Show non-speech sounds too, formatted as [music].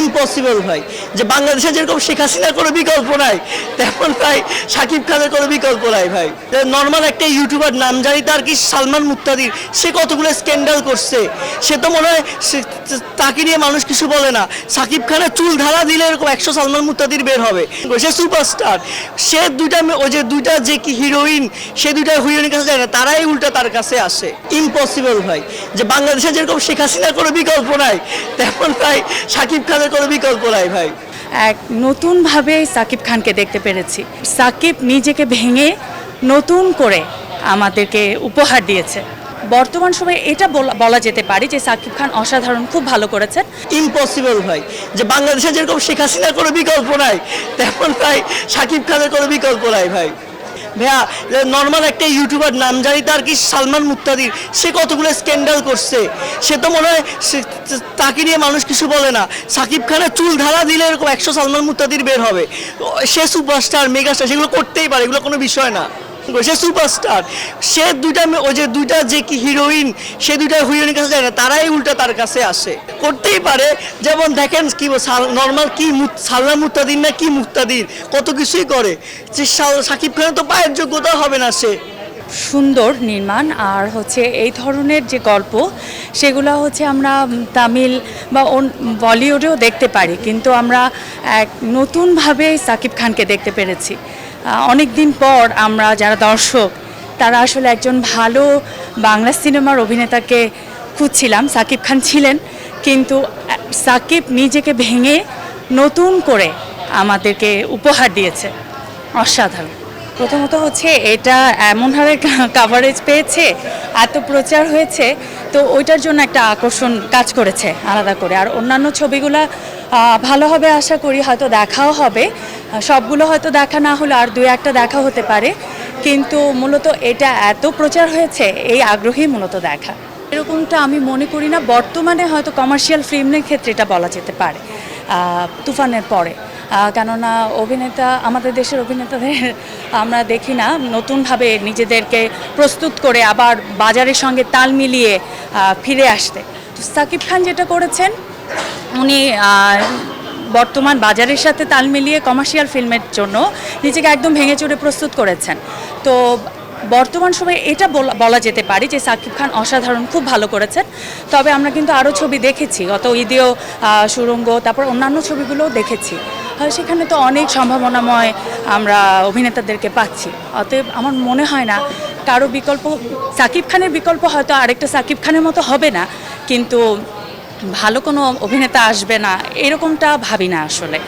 Impossible ভাই। যে বাংলাদেশে যেরকম শেখ হাসিনার কোনো বিকল্প নাই, তেমন ভাই সাকিব খানের কোনো বিকল্প নাই ভাই। নর্মাল একটা ইউটিউবার নাম জানি, তার কি সালমান মুক্তাদির? সে কতগুলো স্ক্যান্ডাল করছে? সে তো মনে হয় তাকে নিয়ে মানুষ কিছু বলে না। সাকিব খানের চুল ধারা দিলে এরকম একশো সালমান মুক্তাদির বের হবে। সে সুপারস্টার সে দুইটা ওই যে দুইটা যে কি হিরোইন সে দুইটা হিরোইনের কাছে যায় না, তারাই উল্টা তার কাছে আসে। ইম্পসিবল ভাই। যে বাংলাদেশে যেরকম শেখ হাসিনার কোনো বিকল্প নাই, তেমন ভাই সাকিব খানের কোনো বিকল্প নাই ভাই? এক নতুনভাবে সাকিব খানকে দেখতে পেরেছি। সাকিব নিজেকে ভেঙে নতুন করে আমাদেরকে উপহার দিয়েছে। বর্তমান সময়ে এটা বলা- বলা যেতে পারে যে সাকিব খান অসাধারণ খুব ভালো করেছেন। ইম্পসিবল ভাই। যে বাংলাদেশে যেরকম শেখ হাসিনার কোনো বিকল্প নাই তেমন ভাই সাকিব খানের কোনো বিকল্প নাই ভাই। ভাইয়া নর্মাল একটা ইউটিউবার নাম জানি তার কি সালমান মুক্তাদির? সে কতগুলো স্ক্যান্ডাল করছে? সে তো মনে হয় তাকে নিয়ে মানুষ কিছু বলে না। সাকিব খানের চুল ধারা দিলে এরকম একশো সালমান মুক্তাদির বের হবে। সে সুপারস্টার মেগাস্টার সেগুলো করতেই পারে, এগুলো কোনো বিষয় না। সে সুপারস্টার সে দুইটা ওই যে দুইটা যে কি হিরোইন সে দুইটা হিরোইনের কাছে যায় না, তারাই উল্টা তার কাছে আসে। করতেই পারে, যেমন দেখেন কি নর্মাল কি সালমান মুক্তাদির না কি মুক্তাদির কত কিছুই করে। যে সাকিব খানের তো পায়ের যোগ্যতা হবে না সে। সুন্দর নির্মাণ, আর হচ্ছে এই ধরনের যে গল্প, সেগুলো হচ্ছে আমরা তামিল বা বলিউডেও দেখতে পারি। কিন্তু আমরা এক নতুনভাবে সাকিব খানকে দেখতে পেরেছি। অনেক দিন পর আমরা যারা দর্শক, তারা আসলে একজন ভালো বাংলা সিনেমার অভিনেতাকে খুঁজছিলাম। সাকিব খান ছিলেন, কিন্তু সাকিব নিজেকে ভেঙে নতুন করে আমাদেরকে উপহার দিয়েছে। অসাধারণ। প্রথমত হচ্ছে, এটা এমন হারে কাভারেজ পেয়েছে, এত প্রচার হয়েছে, তো ওইটার জন্য একটা আকর্ষণ কাজ করেছে, আলাদা করে। আর অন্যান্য ছবিগুলা ভালো হবে আশা করি, হয়তো দেখাও হবে সবগুলো হয়তো দেখা না হলে, আর দুই একটা দেখা হতে পারে। কিন্তু মূলত এটা এত প্রচার হয়েছে, এই আগ্রহী মূলত দেখা। এরকমটা আমি মনে করি না, বর্তমানে হয়তো কমার্শিয়াল ফিল্মের ক্ষেত্রে এটা বলা যেতে পারে তুফানের পরে। কেননা অভিনেতা, আমাদের দেশের অভিনেতাদের [laughs] আমরা দেখি না, নতুনভাবে নিজেদেরকে প্রস্তুত করে আবার বাজারের সঙ্গে তাল মিলিয়ে ফিরে আসতে। তো সাকিব খান যেটা করেছেন, উনি বর্তমান বাজারের সাথে তাল মিলিয়ে কমার্শিয়াল ফিল্মের জন্য নিজেকে একদম ভেঙে চড়ে প্রস্তুত করেছেন। তো বর্তমান সময়ে এটা বলা- যেতে পারে যে সাকিব খান অসাধারণ, খুব ভালো করেছেন। তবে আমরা কিন্তু আরও ছবি দেখেছি, গত ঈদেও সুরঙ্গ, তারপর অন্যান্য ছবিগুলোও দেখেছি। সেখানে তো অনেক সম্ভাবনাময় আমরা অভিনেতাদেরকে পাচ্ছি। অতএব আমার মনে হয় না কারও বিকল্প, সাকিব খানের বিকল্প হয়তো আরেকটা সাকিব খানের মতো হবে না। কিন্তু ভালো কোনো অভিনেতা আসবে না এরকমটা ভাবি না আসলে।